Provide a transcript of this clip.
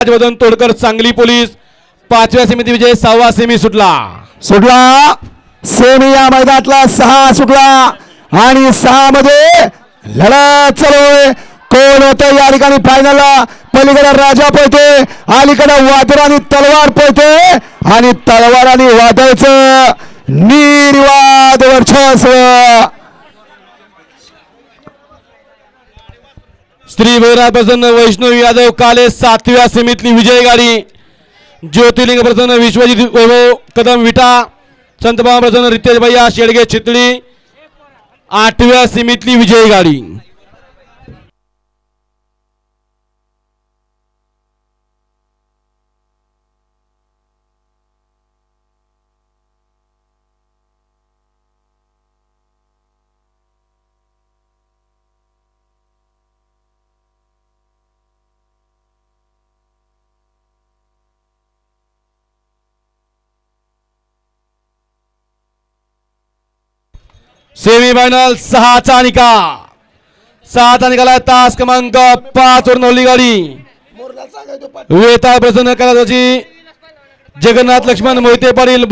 Rajvardhan Todkar Sangli police. पाचव्या समिती विजय सहावा सेमी सुटला. सुटला. सेमी या मैदानातला सहा सुटला. आणि सहा मध्ये लढत चालू कोण होतं या ठिकाणी फायनलला पलीकडे राजा पळतोय अलीकडे वादळ आणि तलवार पळतोय आणि तलवार आणि वादळचं निर्वाद वर्चस्व. श्री भैरनाथ प्रसन्न वैष्णव यादव काले सातव्या सेमीतली विजय गाडी. ज्योतिर्लिंग प्रसन्न विश्वजित वैभव कदम विटा. संतभाव प्रसन्न रितेश भैया शेडगे चितळी. आठव्या सेमीतली विजय गाडी. सेमी फायनल सहाचा निकाल सहाचा निकाल आहे तास क्रमांक पाच वर नवली गाडी. वेता प्रसन्न कलाची जगन्नाथ लक्ष्मण मोहिते पाटील